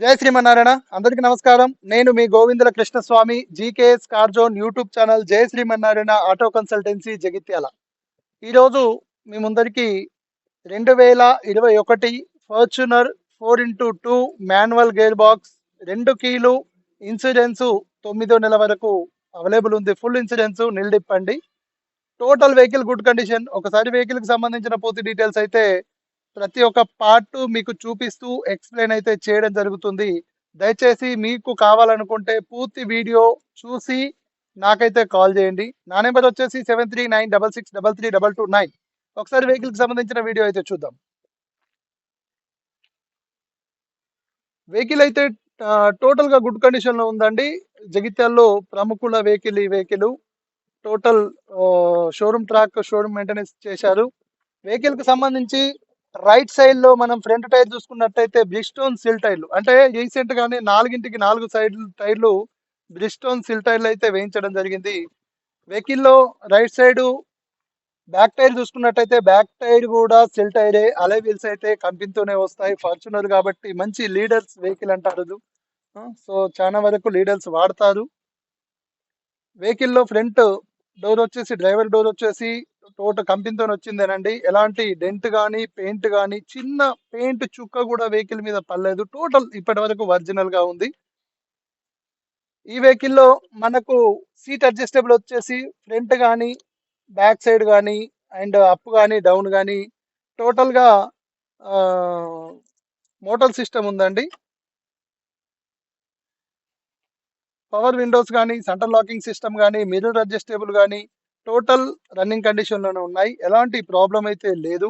జయ శ్రీమన్నారాయణ. అందరికీ నమస్కారం. నేను మీ Govindula Krishnaswamy GKS car zone YouTube channel జయ శ్రీమన్నారాయణ ఆటో కన్సల్టెన్సీ జగిత్యాల. ఈరోజు మీ ముందరికి రెండు వేల ఇరవై ఒకటి Fortuner four into two manual gear box రెండు కీలు ఇన్సూరెన్సు తొమ్మిదో నెల వరకు అవైలబుల్ ఉంది. ఫుల్ ఇన్సూరెన్స్ నిల్డిప్పండి టోటల్ వెహికల్ గుడ్ కండిషన్. ఒకసారి వెహికల్కి సంబంధించిన పూర్తి డీటెయిల్స్ అయితే ప్రతి ఒక్క పార్ట్ మీకు చూపిస్తూ ఎక్స్ప్లెయిన్ అయితే చేయడం జరుగుతుంది. దయచేసి మీకు కావాలనుకుంటే పూర్తి వీడియో చూసి నాకైతే కాల్ చేయండి. నా నెంబర్ వచ్చేసి seven three nine double six double three double two nine ఒకసారి వెహికల్కి సంబంధించిన వీడియో అయితే చూద్దాం. వెహికల్ అయితే టోటల్గా గుడ్ కండిషన్లో ఉందండి. జగిత్యాల్లో ప్రముఖుల వెహికల్ ఈ vehicle. Total showroom track showroom maintenance చేశారు. వెహికల్కి సంబంధించి రైట్ సైడ్లో మనం ఫ్రంట్ టైర్ చూసుకున్నట్టయితే బ్రిస్టోన్ సిల్ టైర్లు అంటే రీసెంట్ గానే నాలుగింటికి నాలుగు సైడ్ టైర్లు బ్రిస్టోన్ సిల్ టైర్లు అయితే వేయించడం జరిగింది. వెహికల్లో రైట్ సైడ్ బ్యాక్ టైర్ చూసుకున్నట్టయితే బ్యాక్ టైర్ కూడా సిల్ టైరే అలే వీల్స్ అయితే కంపెనీతోనే వస్తాయి. ఫార్చునర్ కాబట్టి మంచి లీడర్స్ వెహికల్ అంటారు సో చాలా వరకు లీడర్స్ వాడతారు. వెహికల్లో ఫ్రంట్ డోర్ వచ్చేసి డ్రైవర్ డోర్ వచ్చేసి టోటల్ కంపెనీతో వచ్చిందేనండి. ఎలాంటి డెంట్ కానీ పెయింట్ కానీ చిన్న పెయింట్ చుక్క కూడా వెహికల్ మీద పడలేదు. టోటల్ ఇప్పటి వరకు ఒరిజినల్గా ఉంది. ఈ వెహికల్లో మనకు సీట్ అడ్జస్టబుల్ వచ్చేసి ఫ్రంట్ కానీ బ్యాక్ సైడ్ కానీ అండ్ అప్ కానీ డౌన్ కానీ టోటల్గా సిస్టమ్ ఉందండి. పవర్ విండోస్ కానీ సెంటర్ లాకింగ్ సిస్టమ్ కానీ మిర్రర్ అడ్జస్టబుల్ కానీ టోటల్ రన్నింగ్ కండిషన్లోనే ఉన్నాయి. ఎలాంటి ప్రాబ్లం అయితే లేదు.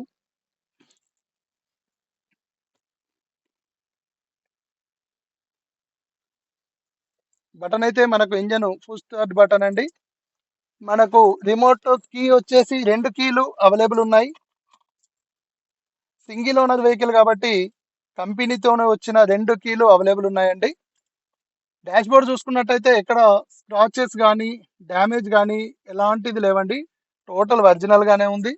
బటన్ అయితే మనకు ఇంజన్ ఫుల్ స్టార్ట్ బటన్ అండి. మనకు రిమోట్ కీ వచ్చేసి రెండు కీలు అవైలబుల్ ఉన్నాయి. సింగిల్ ఓనర్ వెహికల్ కాబట్టి కంపెనీతోనే వచ్చిన రెండు కీలు అవైలబుల్ ఉన్నాయండి. డాష్ బోర్డ్ చూసుకున్నట్టయితే ఎక్కడ స్క్రాచెస్ కానీ డ్యామేజ్ కానీ ఎలాంటిది లేవండి. టోటల్ ఒరిజినల్ గానే ఉంది.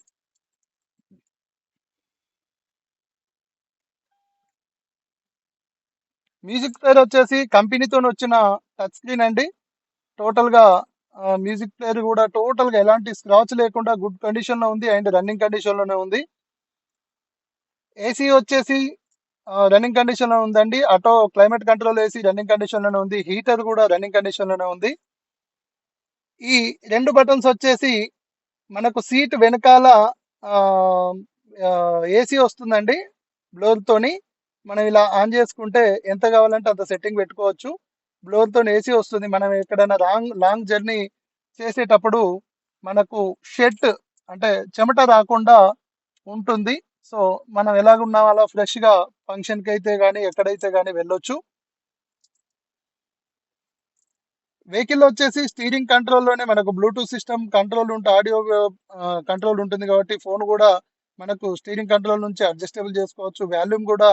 మ్యూజిక్ ప్లేయర్ వచ్చేసి కంపెనీతో వచ్చిన టచ్ స్క్రీన్ అండి. టోటల్గా మ్యూజిక్ ప్లేయర్ కూడా టోటల్గా ఎలాంటి స్క్రాచ్ లేకుండా గుడ్ కండిషన్లో ఉంది అండ్ రన్నింగ్ కండిషన్లోనే ఉంది. ఏసీ వచ్చేసి రన్నింగ్ కండిషన్లో ఉందండి. ఆటో క్లైమేట్ కంట్రోల్ వేసి రన్నింగ్ కండిషన్లోనే ఉంది. హీటర్ కూడా రన్నింగ్ కండిషన్లోనే ఉంది. ఈ రెండు బటన్స్ వచ్చేసి మనకు సీట్ వెనకాల ఏసీ వస్తుందండి. బ్లోర్తోని మనం ఇలా ఆన్ చేసుకుంటే ఎంత కావాలంటే అంత సెట్టింగ్ పెట్టుకోవచ్చు. బ్లోర్తో ఏసీ వస్తుంది. మనం ఎక్కడైనా లాంగ్ లాంగ్ జర్నీ చేసేటప్పుడు మనకు షెట్ అంటే చెమట రాకుండా ఉంటుంది. సో మనం ఎలాగున్నా అలా ఫ్రెష్గా ఫంక్షన్కి ఫంక్షన్కి అయితే కానీ ఎక్కడైతే కానీ వెళ్ళొచ్చు. వెహికల్ వచ్చేసి స్టీరింగ్ కంట్రోల్లోనే మనకు బ్లూటూత్ సిస్టమ్ కంట్రోల్ ఉంటే ఆడియో కంట్రోల్ ఉంటుంది కాబట్టి ఫోన్ కూడా మనకు స్టీరింగ్ కంట్రోల్ నుంచి అడ్జస్టబుల్ చేసుకోవచ్చు. వాల్యూమ్ కూడా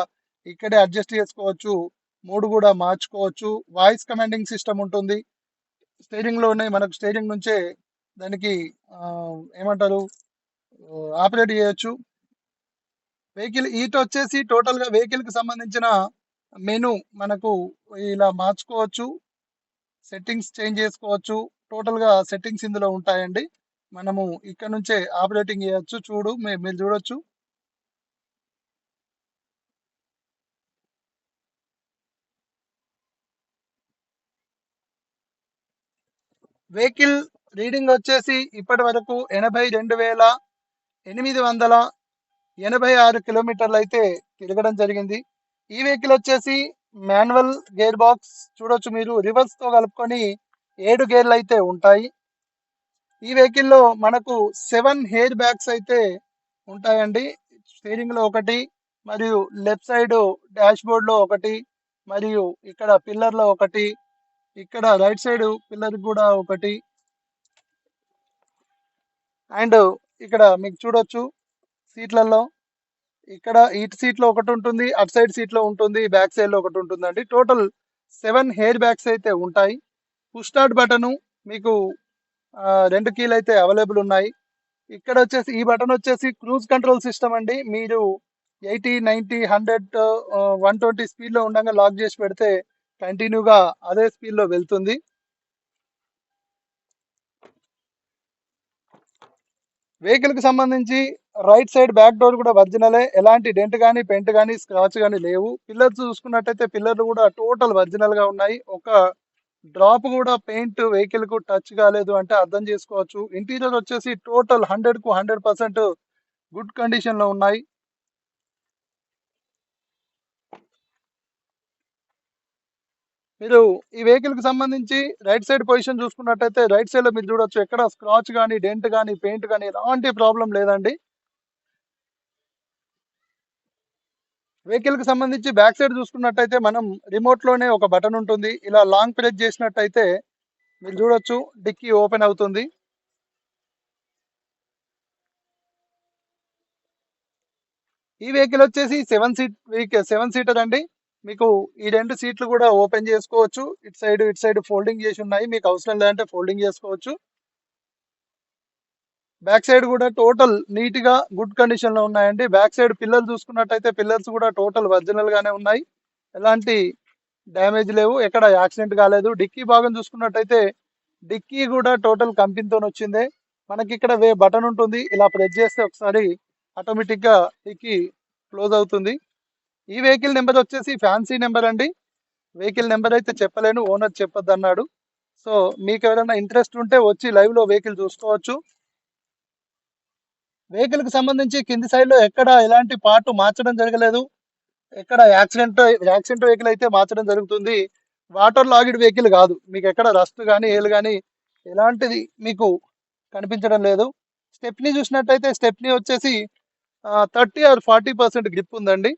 ఇక్కడే అడ్జస్ట్ చేసుకోవచ్చు. మూడు కూడా మార్చుకోవచ్చు. వాయిస్ కమాండింగ్ సిస్టమ్ ఉంటుంది. స్టీరింగ్లోనే మనకు స్టీరింగ్ నుంచే దానికి ఏమంటారు? ఆపరేట్ చేయొచ్చు. వెహికల్ ఈట్ వచ్చేసి టోటల్గా వెహికల్కి సంబంధించిన మెను మనకు ఇలా మార్చుకోవచ్చు సెట్టింగ్స్ చేంజ్ చేసుకోవచ్చు. టోటల్గా సెట్టింగ్స్ ఇందులో ఉంటాయండి. మనము ఇక్కడ నుంచే ఆపరేటింగ్ చేయొచ్చు. చూడు మీరు చూడొచ్చు. వెహికల్ రీడింగ్ వచ్చేసి ఇప్పటి వరకు ఎనభై రెండు వేల ఎనిమిది వందల ఎనభై ఆరు కిలోమీటర్లు అయితే తిరగడం జరిగింది. ఈ వెహికల్ వచ్చేసి మాన్యువల్ గేర్ బాక్స్ చూడొచ్చు మీరు. రివర్స్తో కలుపుకొని ఏడు గేర్లు అయితే ఉంటాయి. ఈ వెహికల్లో మనకు సెవెన్ హెయిర్ బ్యాగ్స్ అయితే ఉంటాయండి. స్టీరింగ్లో ఒకటి మరియు లెఫ్ట్ సైడ్ డాష్ బోర్డ్లో ఒకటి మరియు ఇక్కడ పిల్లర్లో ఒకటి ఇక్కడ రైట్ సైడ్ పిల్లర్ కూడా ఒకటి. అండ్ ఇక్కడ మీకు చూడొచ్చు సీట్లలో ఇక్కడ ఇటు సీట్లో ఒకటి ఉంటుంది అటు సైడ్ సీట్లో ఉంటుంది బ్యాక్ సైడ్లో ఒకటి ఉంటుందండి. టోటల్ సెవెన్ హెయిర్ బ్యాగ్స్ అయితే ఉంటాయి. పుష్ స్టార్ట్ మీకు రెండు కీలు అయితే అవైలబుల్ ఉన్నాయి. ఇక్కడ వచ్చేసి ఈ బటన్ వచ్చేసి క్రూజ్ కంట్రోల్ సిస్టమ్ అండి. మీరు eighty ninety hundred one twenty స్పీడ్లో ఉండగా లాక్ చేసి పెడితే కంటిన్యూగా అదే స్పీడ్లో వెళ్తుంది. వెహికల్కి సంబంధించి రైట్ సైడ్ బ్యాక్ డోర్ కూడా ఒరిజినలే ఎలాంటి డెంట్ కానీ పెంట్ కానీ స్క్రాచ్ కానీ లేవు. పిల్లర్స్ చూసుకున్నట్టయితే పిల్లర్లు కూడా టోటల్ ఒరిజినల్గా ఉన్నాయి. ఒక డ్రాప్ కూడా పెయింట్ వెహికల్కు టచ్ కాలేదు అంటే అర్థం చేసుకోవచ్చు. ఇంటీరియర్ వచ్చేసి టోటల్ హండ్రెడ్కు హండ్రెడ్ పర్సెంట్ గుడ్ కండిషన్లో ఉన్నాయి. మీరు ఈ వెహికల్కి సంబంధించి రైట్ సైడ్ పొజిషన్ చూసుకున్నట్టయితే రైట్ సైడ్లో మీరు చూడొచ్చు ఎక్కడ స్క్రాచ్ కానీ డెంట్ కానీ పెయింట్ కానీ ఎలాంటి ప్రాబ్లం లేదండి. వెహికల్కి సంబంధించి బ్యాక్ సైడ్ చూసుకున్నట్టయితే మనం రిమోట్లోనే ఒక బటన్ ఉంటుంది. ఇలా లాంగ్ ప్రెస్ చేసినట్టయితే మీరు చూడొచ్చు డిక్కీ ఓపెన్ అవుతుంది. ఈ వెహికల్ వచ్చేసి seven seat vehicle seven seater అండి. మీకు ఈ రెండు సీట్లు కూడా ఓపెన్ చేసుకోవచ్చు. ఇటు సైడ్ ఇటు సైడ్ ఫోల్డింగ్ చేసి ఉన్నాయి. మీకు అవసరం లేదంటే ఫోల్డింగ్ చేసుకోవచ్చు. బ్యాక్ సైడ్ కూడా టోటల్ నీట్గా గుడ్ కండిషన్లో ఉన్నాయండి. బ్యాక్ సైడ్ పిల్లలు చూసుకున్నట్టయితే పిల్లర్స్ కూడా టోటల్ ఒరిజినల్ గానే ఉన్నాయి. ఎలాంటి డ్యామేజ్ లేవు. ఎక్కడ యాక్సిడెంట్ కాలేదు. డిక్కీ భాగం చూసుకున్నట్టయితే డిక్కీ కూడా టోటల్ కంపెనీతో వచ్చిందే. మనకి ఇక్కడ వే బటన్ ఉంటుంది. ఇలా ప్రెస్ చేస్తే ఒకసారి ఆటోమేటిక్గా డిక్కీ క్లోజ్ అవుతుంది. ఈ వెహికల్ నెంబర్ వచ్చేసి ఫ్యాన్సీ నెంబర్ అండి. వెహికల్ నెంబర్ అయితే చెప్పలేను ఓనర్ చెప్పొద్దు అన్నాడు సో మీకు ఎవరైనా ఇంట్రెస్ట్ ఉంటే వచ్చి లైవ్లో వెహికల్ చూసుకోవచ్చు. వెహికల్కి సంబంధించి కింది సైడ్లో ఎక్కడ ఎలాంటి పార్ట్ మార్చడం జరగలేదు. ఎక్కడ యాక్సిడెంట్ యాక్సిడెంట్ వెహికల్ అయితే మార్చడం జరుగుతుంది. వాటర్ లాగిడ్ వెహికల్ కాదు. మీకు ఎక్కడ రస్ట్ కానీ ఏలు కానీ ఎలాంటిది మీకు కనిపించడం లేదు. స్టెప్ని చూసినట్టయితే స్టెప్ని వచ్చేసి thirty or forty percent grip ఉందండి.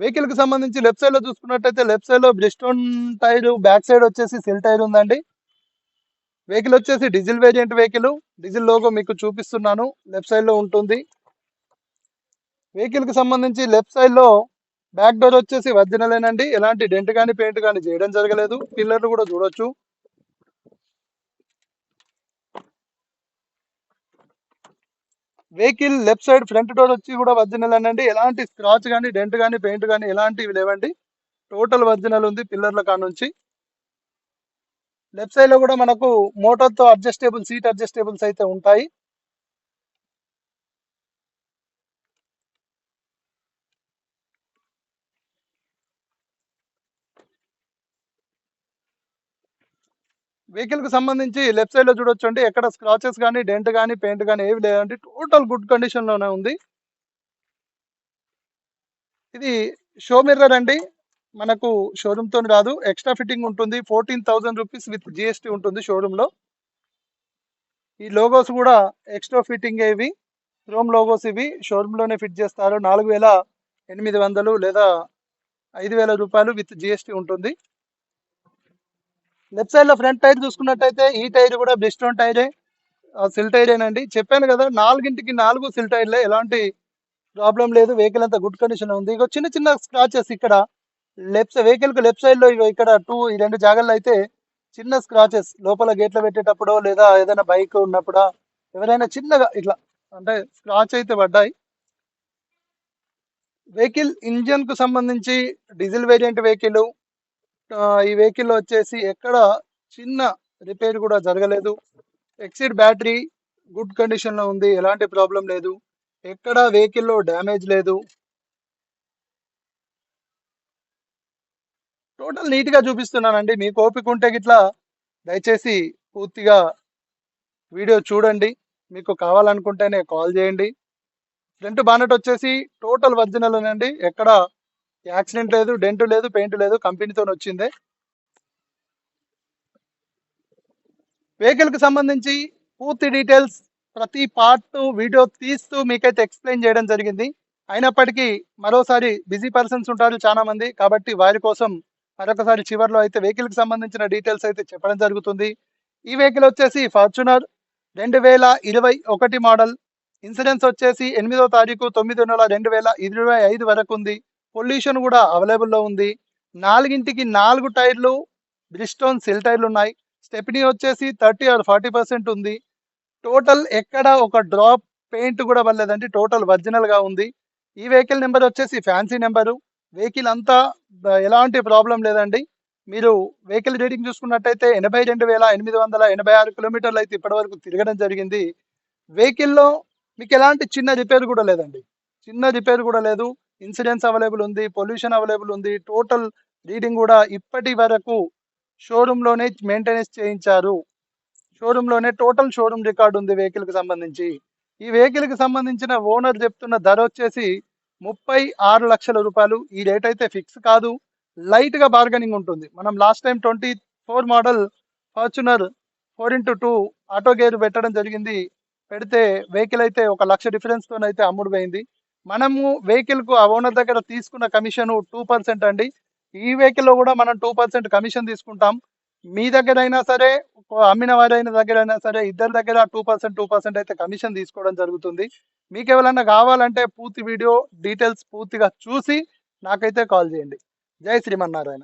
వెహికల్కి సంబంధించి లెఫ్ట్ సైడ్లో చూసుకున్నట్టయితే లెఫ్ట్ సైడ్లో బ్రిస్టోన్ టైర్ బ్యాక్ సైడ్ వచ్చేసి సెల్ టైర్ ఉందండి. వెహికల్ వచ్చేసి diesel variant vehicle diesel logo మీకు చూపిస్తున్నాను. లెఫ్ట్ సైడ్లో ఉంటుంది. వెహికల్కి సంబంధించి లెఫ్ట్ సైడ్లో బ్యాక్ డోర్ వచ్చేసి ఒరిజినలేనండి ఎలాంటి డెంట్ కానీ పెయింట్ కానీ చేయడం జరగలేదు. పిల్లర్లు కూడా చూడొచ్చు. Vehicle left side front door వచ్చి కూడా ఒరిజినల్ అనండి. ఎలాంటి స్క్రాచ్ కానీ డెంట్ కానీ పెయింట్ కానీ ఎలాంటివి లేవండి. టోటల్ ఒరిజినల్ ఉంది పిల్లర్ల కాడ నుంచి. లెఫ్ట్ సైడ్లో కూడా మనకు మోటార్తో సీట్ అడ్జస్టేబుల్స్ అయితే ఉంటాయి. వెహికల్కి సంబంధించి లెఫ్ట్ సైడ్లో చూడొచ్చు అండి ఎక్కడ స్క్రాచెస్ కానీ డెంట్ కానీ పెయింట్ కానీ ఏవి లేదండి. టోటల్ గుడ్ కండిషన్లోనే ఉంది. ఇది షో మిర్రర్ అండి. మనకు షోరూమ్తో రాదు. ఎక్స్ట్రా ఫిట్టింగ్ ఉంటుంది. Fourteen thousand rupees with GST ఉంటుంది షోరూమ్లో. ఈ లోగోస్ కూడా ఎక్స్ట్రా ఫిట్టింగ్ ఇవి. క్రోమ్ లోగోస్ ఇవి. షోరూమ్లోనే ఫిట్ చేస్తారు. నాలుగు వేల ఎనిమిది వందలు లేదా ఐదు వేల రూపాయలు విత్ జిఎస్టీ ఉంటుంది. లెఫ్ట్ సైడ్లో ఫ్రంట్ టైర్ చూసుకున్నట్టయితే ఈ టైర్ కూడా బ్రిస్టోన్ టైరే సిల్ టైరేనండి. చెప్పాను కదా నాలుగింటికి నాలుగు సిల్ టైర్లే ఎలాంటి ప్రాబ్లం లేదు వెహికల్ అంతా గుడ్ కండిషన్ ఉంది. ఇక చిన్న చిన్న స్క్రాచెస్ ఇక్కడ లెఫ్ట్ వెహికల్కు లెఫ్ట్ సైడ్లో ఇగో ఇక్కడ టూ ఈ రెండు జాగాల్లో అయితే చిన్న స్క్రాచెస్ లోపల గేట్లో పెట్టేటప్పుడు లేదా ఏదైనా బైక్ ఉన్నప్పుడు ఎవరైనా చిన్నగా ఇట్లా అంటే స్క్రాచ్ అయితే పడ్డాయి. వెహికల్ ఇంజన్కు సంబంధించి డీజిల్ వేరియంట్ వెహికల్ ఈ వెహికల్ వచ్చేసి ఎక్కడ చిన్న రిపేర్ కూడా జరగలేదు. ఎక్సిడ్ బ్యాటరీ గుడ్ కండిషన్లో ఉంది ఎలాంటి ప్రాబ్లం లేదు. ఎక్కడ వెహికల్లో డ్యామేజ్ లేదు. టోటల్ నీట్గా చూపిస్తున్నానండి. మీకు ఓపిక ఉంటే గిట్లా దయచేసి పూర్తిగా వీడియో చూడండి. మీకు కావాలనుకుంటేనే కాల్ చేయండి. ఫ్రంట్ బానెట్ వచ్చేసి టోటల్ ఒరిజినల్ అండి. ఎక్కడ యాక్సిడెంట్ లేదు డెంట్ లేదు పెయింట్ లేదు కంపెనీతో వచ్చిందే. వెహికల్కి సంబంధించి పూర్తి డీటెయిల్స్ ప్రతి పార్ట్ వీడియో తీస్తూ మీకైతే ఎక్స్ప్లెయిన్ చేయడం జరిగింది. అయినప్పటికీ మరోసారి బిజీ పర్సన్స్ ఉంటారు చాలా మంది కాబట్టి వారి కోసం మరొకసారి చివరిలో అయితే వెహికల్కి సంబంధించిన డీటెయిల్స్ అయితే చెప్పడం జరుగుతుంది. ఈ వెహికల్ వచ్చేసి ఫార్చునర్ రెండు వేల ఇరవై ఒకటి మోడల్. ఇన్సూరెన్స్ వచ్చేసి ఎనిమిదో తారీఖు తొమ్మిది నెల రెండు వేల ఇరవై ఐదు వరకు ఉంది. పొల్యూషన్ కూడా అవైలబుల్లో ఉంది. నాలుగింటికి నాలుగు టైర్లు బ్రిస్టోన్ సెల్ టైర్లు ఉన్నాయి స్టెప్నీ వచ్చేసి థర్టీ ఆర్ ఫార్టీ పర్సెంట్ ఉంది. టోటల్ ఎక్కడ ఒక డ్రాప్ పెయింట్ కూడా పడలేదండి. టోటల్ ఒరిజినల్గా ఉంది. ఈ వెహికల్ నెంబర్ వచ్చేసి ఫ్యాన్సీ నెంబరు. వెహికల్ అంతా ఎలాంటి ప్రాబ్లం లేదండి. మీరు వెహికల్ రీడింగ్ చూసుకున్నట్టయితే ఎనభై రెండు వేల ఎనిమిది వందల ఎనభై ఆరు కిలోమీటర్లు అయితే ఇప్పటివరకు తిరగడం జరిగింది. వెహికల్లో మీకు ఎలాంటి చిన్న రిపేర్ కూడా లేదండి. చిన్న రిపేర్ కూడా లేదు. ఇన్సిడెన్స్ అవైలబుల్ ఉంది పొల్యూషన్ అవైలబుల్ ఉంది. టోటల్ రీడింగ్ కూడా ఇప్పటి వరకు షోరూమ్లోనే మెయింటెనెన్స్ చేయించారు. షోరూమ్లోనే టోటల్ షోరూమ్ రికార్డు ఉంది వెహికల్కి సంబంధించి. ఈ వెహికల్కి సంబంధించిన ఓనర్ చెప్తున్న ధర వచ్చేసి ముప్పై ఆరు లక్షల రూపాయలు. ఈ రేట్ అయితే ఫిక్స్ కాదు. లైట్గా బార్గెనింగ్ ఉంటుంది. మనం last time twenty four model Fortuner four into two auto gear పెట్టడం జరిగింది. పెడితే వెహికల్ అయితే ఒక లక్ష డిఫరెన్స్ తోనైతే అమ్ముడు పోయింది. మనము వెహికల్కు ఓనర్ దగ్గర తీసుకున్న కమిషన్ టూ పర్సెంట్ అండి. ఈ వెహికల్లో కూడా మనం టూ పర్సెంట్ కమిషన్ తీసుకుంటాం. మీ దగ్గర అయినా సరే అమ్మిన వారైన దగ్గర అయినా సరే ఇద్దరి దగ్గర టూ పర్సెంట్ టూ పర్సెంట్ అయితే కమిషన్ తీసుకోవడం జరుగుతుంది. మీకు ఎవరైనా కావాలంటే పూర్తి వీడియో డీటెయిల్స్ పూర్తిగా చూసి నాకైతే కాల్ చేయండి. జై శ్రీమన్నారాయణ.